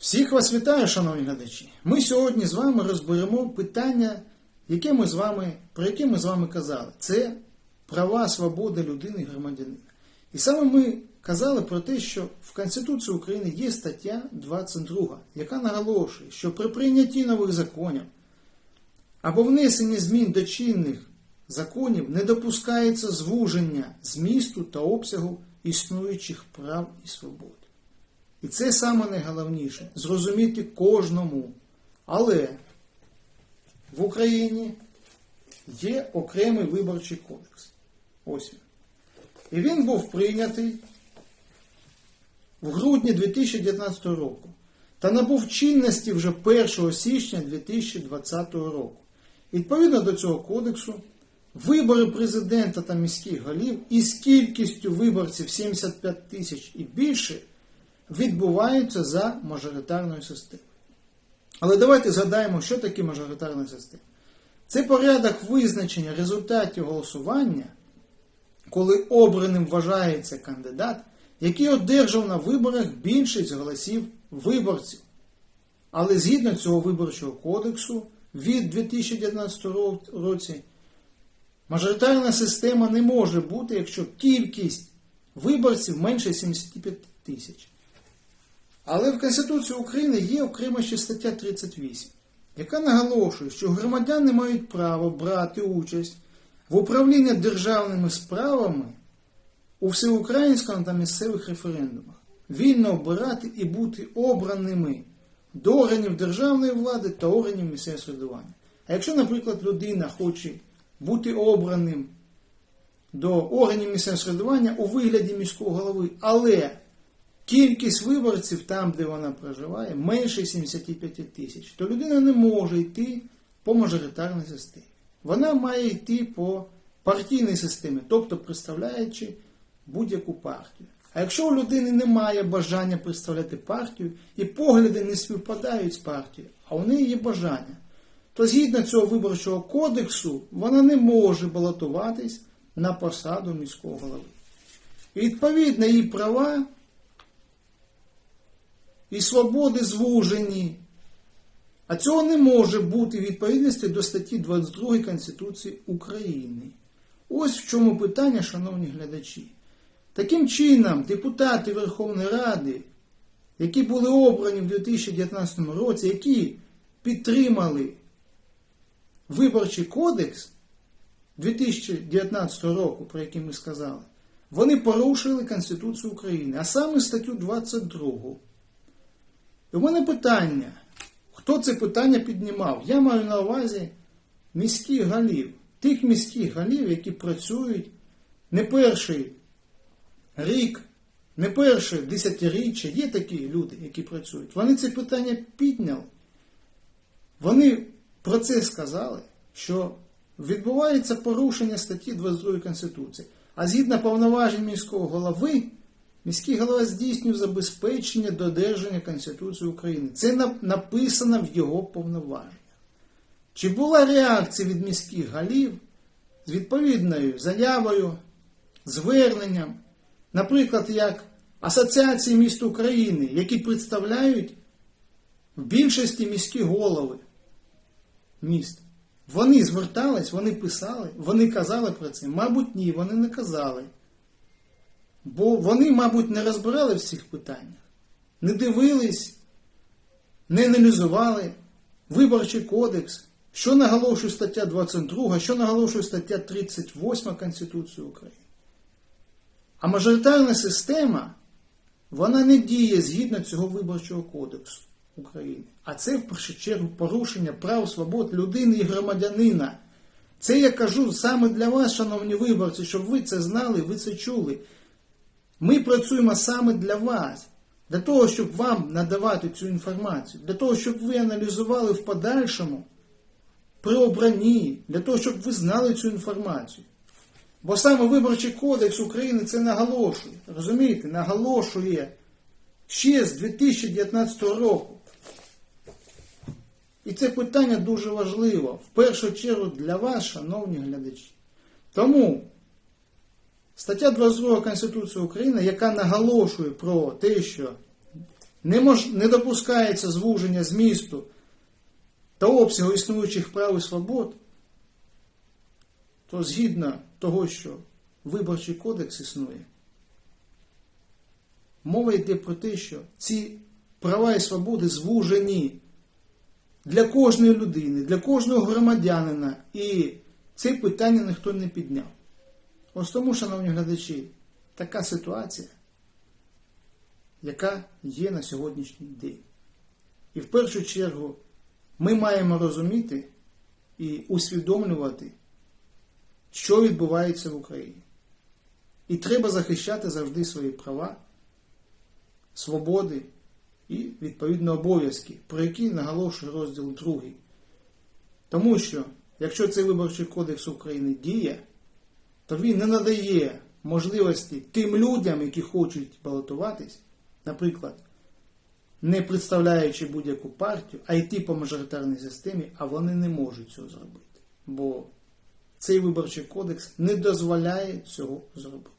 Всіх вас вітаю, шановні глядачі. Ми сьогодні з вами розберемо питання, яке ми з вами, про яке ми з вами казали. Це права, свободи людини і громадянина. І саме ми казали про те, що в Конституції України є стаття 22, яка наголошує, що при прийнятті нових законів або внесенні змін до чинних законів не допускається звуження змісту та обсягу існуючих прав і свобод. І це саме найголовніше зрозуміти кожному. Але в Україні є окремий виборчий кодекс. Ось. І він був прийнятий в грудні 2019 року та набув чинності вже 1 січня 2020 року. Відповідно до цього кодексу, вибори президента та міських голів із кількістю виборців 75 тисяч і більше відбуваються за мажоритарною системою. Але давайте згадаємо, що таке мажоритарна система. Це порядок визначення результатів голосування, коли обраним вважається кандидат, який одержав на виборах більшість голосів виборців. Але згідно цього виборчого кодексу від 2019 році мажоритарна система не може бути, якщо кількість виборців менше 75 тисяч. Але в Конституції України є окрема ще стаття 38, яка наголошує, що громадяни мають право брати участь в управлінні державними справами у всеукраїнському та місцевих референдумах, вільно обирати і бути обраними до органів державної влади та органів місцевого самоврядування. А якщо, наприклад, людина хоче бути обраним до органів місцевого самоврядування у вигляді міського голови, але кількість виборців там, де вона проживає, менше 75 тисяч, то людина не може йти по мажоритарній системі. Вона має йти по партійній системі, тобто представляючи будь-яку партію. А якщо у людини немає бажання представляти партію і погляди не співпадають з партією, а у неї є бажання, то згідно цього виборчого кодексу вона не може балотуватись на посаду міського голови. І відповідно її права і свободи звужені. А цього не може бути в відповідності до статті 22 Конституції України. Ось в чому питання, шановні глядачі. Таким чином, депутати Верховної Ради, які були обрані в 2019 році, які підтримали Виборчий кодекс 2019 року, про який ми сказали, вони порушили Конституцію України, а саме статтю 22. І у мене питання, хто це питання піднімав? Я маю на увазі міських голів, тих міських голів, які працюють не перший рік, не перше десятиріччя. Є такі люди, які працюють. Вони це питання підняли. Вони про це сказали, що відбувається порушення статті 22 Конституції. А згідно повноважень міського голови, міський голова здійснює забезпечення додержання Конституції України. Це написано в його повноваженнях. Чи була реакція від міських голів з відповідною заявою, зверненням, наприклад, як Асоціації міст України, які представляють в більшості міські голови міст. Вони звертались, вони писали, вони казали про це. Мабуть, ні, вони не казали. Бо вони, мабуть, не розбирали в цих питаннях, не дивились, не аналізували Виборчий кодекс, що наголошує стаття 22, що наголошує стаття 38 Конституції України. А мажоритарна система, вона не діє згідно цього Виборчого кодексу. України. А це в першу чергу порушення прав свобод людини і громадянина. Це я кажу саме для вас, шановні виборці, щоб ви це знали, ви це чули. Ми працюємо саме для вас, для того, щоб вам надавати цю інформацію, для того, щоб ви аналізували в подальшому при обранні, для того, щоб ви знали цю інформацію. Бо саме Виборчий кодекс України це наголошує. Розумієте, наголошує ще з 2019 року. І це питання дуже важливо, в першу чергу для вас, шановні глядачі. Тому стаття 22 Конституції України, яка наголошує про те, що не, мож, не допускається звуження змісту та обсягу існуючих прав і свобод, то згідно того, що Виборчий кодекс існує, мова йде про те, що ці права і свободи звужені для кожної людини, для кожного громадянина, і це питання ніхто не підняв. Ось тому, шановні глядачі, така ситуація, яка є на сьогоднішній день. І в першу чергу ми маємо розуміти і усвідомлювати, що відбувається в Україні. І треба захищати завжди свої права, свободи і відповідно обов'язки, про які наголошує розділ 2. Тому що, якщо цей виборчий кодекс України діє, то він не надає можливості тим людям, які хочуть балотуватись, наприклад, не представляючи будь-яку партію, а йти по мажоритарній системі, а вони не можуть цього зробити. Бо цей виборчий кодекс не дозволяє цього зробити.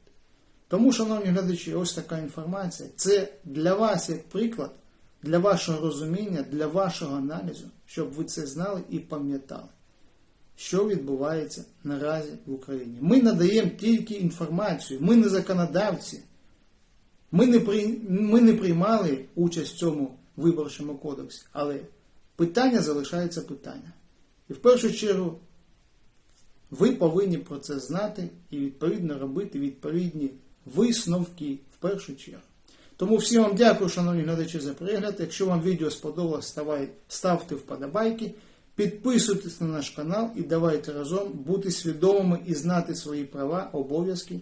Тому, шановні глядачі, ось така інформація. Це для вас як приклад, для вашого розуміння, для вашого аналізу, щоб ви це знали і пам'ятали, що відбувається наразі в Україні. Ми надаємо тільки інформацію, ми не законодавці. Ми не, при... ми не приймали участь в цьому виборчому кодексі, але питання залишається питання. І в першу чергу ви повинні про це знати і відповідно робити відповідні висновки в першу чергу. Тому всім вам дякую, шановні глядачі, за перегляд. Якщо вам відео сподобалось, ставай, ставте вподобайки, підписуйтесь на наш канал і давайте разом бути свідомими і знати свої права, обов'язки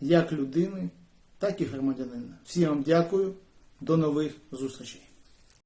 як людини, так і громадянина. Всім вам дякую, до нових зустрічей.